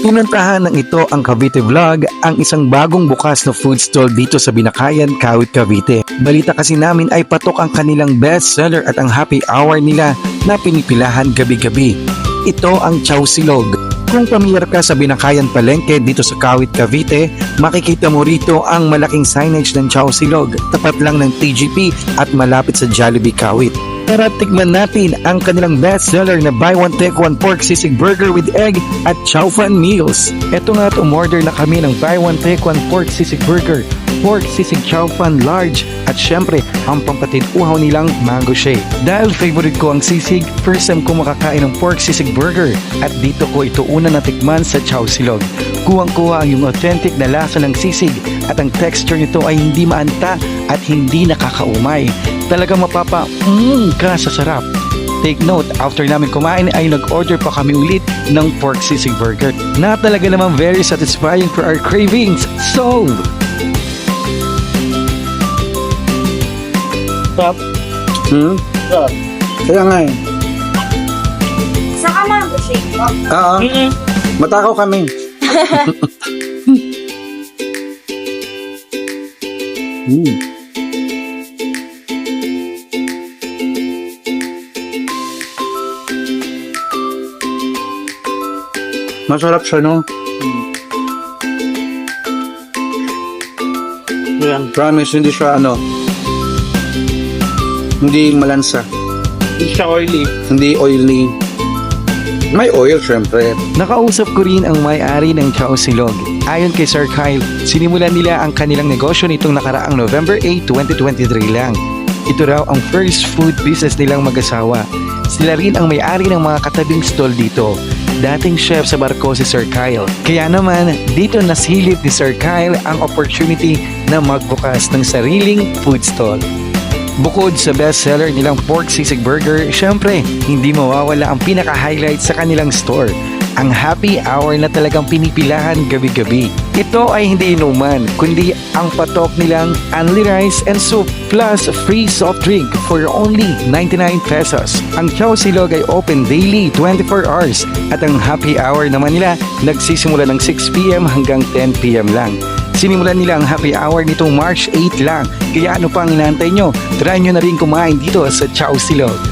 Pinuntahan ng ito ang Cavite Vlog, ang isang bagong bukas na food stall dito sa Binakayan, Kawit, Cavite. Balita kasi namin ay patok ang kanilang best seller at ang happy hour nila na pinipilahan gabi-gabi. Ito ang Chow Silog. Kung pamilyar ka sa Binakayan Palengke dito sa Kawit, Cavite, makikita mo rito ang malaking signage ng Chow Silog, tapat lang ng TGP at malapit sa Jollibee Kawit. Tara tikman natin ang kanilang bestseller na buy one take one pork sisig burger with egg at chow fan meals. Ito nga at umorder na kami ng buy one take one pork sisig burger, pork sisig chow fan large at syempre ang pampatid uhaw nilang mango shake. Dahil favorite ko ang sisig, first time ko makakain ng pork sisig burger at dito ko ito una natikman sa chow silog. Kuwang-kuha ang yung authentic na lasa ng sisig at ang texture nito ay hindi maanta at hindi nakakaumay. Talagang mapapa mm, ka sa sarap. Take note, after namin kumain ay nag-order pa kami ulit ng pork sisig burger na talaga namang very satisfying for our cravings. So, Stop. hmm? Stop. Kaya nga eh. Saka shake po. Oo, Mm-mm. matakaw kami. mm. Masarap siya, no? Yan. Promise, hindi siya ano, hindi malansa, Hindi siya oily. hindi oily. May oil, syempre. Nakausap ko rin ang may-ari ng Chow Silog. Ayon kay Sir Kyle, sinimulan nila ang kanilang negosyo nitong nakaraang November 8, 2023 lang. Ito raw ang first food business nilang mag-asawa. Sila rin ang may-ari ng mga katabing stall dito. Dating chef sa barko si Sir Kyle. Kaya naman, dito nasilip ni Sir Kyle ang opportunity na magbukas ng sariling food stall. Bukod sa bestseller nilang pork sisig burger, syempre, hindi mawawala ang pinaka-highlight sa kanilang store. Ang happy hour na talagang pinipilahan gabi-gabi. Ito ay hindi inuman, kundi ang patok nilang only rice and soup plus free soft drink for only 99 pesos. Ang Chow Silog ay open daily 24 hours at ang happy hour naman nila nagsisimula ng 6pm hanggang 10pm lang. Sinimulan nila ang happy hour nitong March 8 lang. Kaya ano pang inaantay nyo? Try nyo na rin kumain dito sa Chow Silog.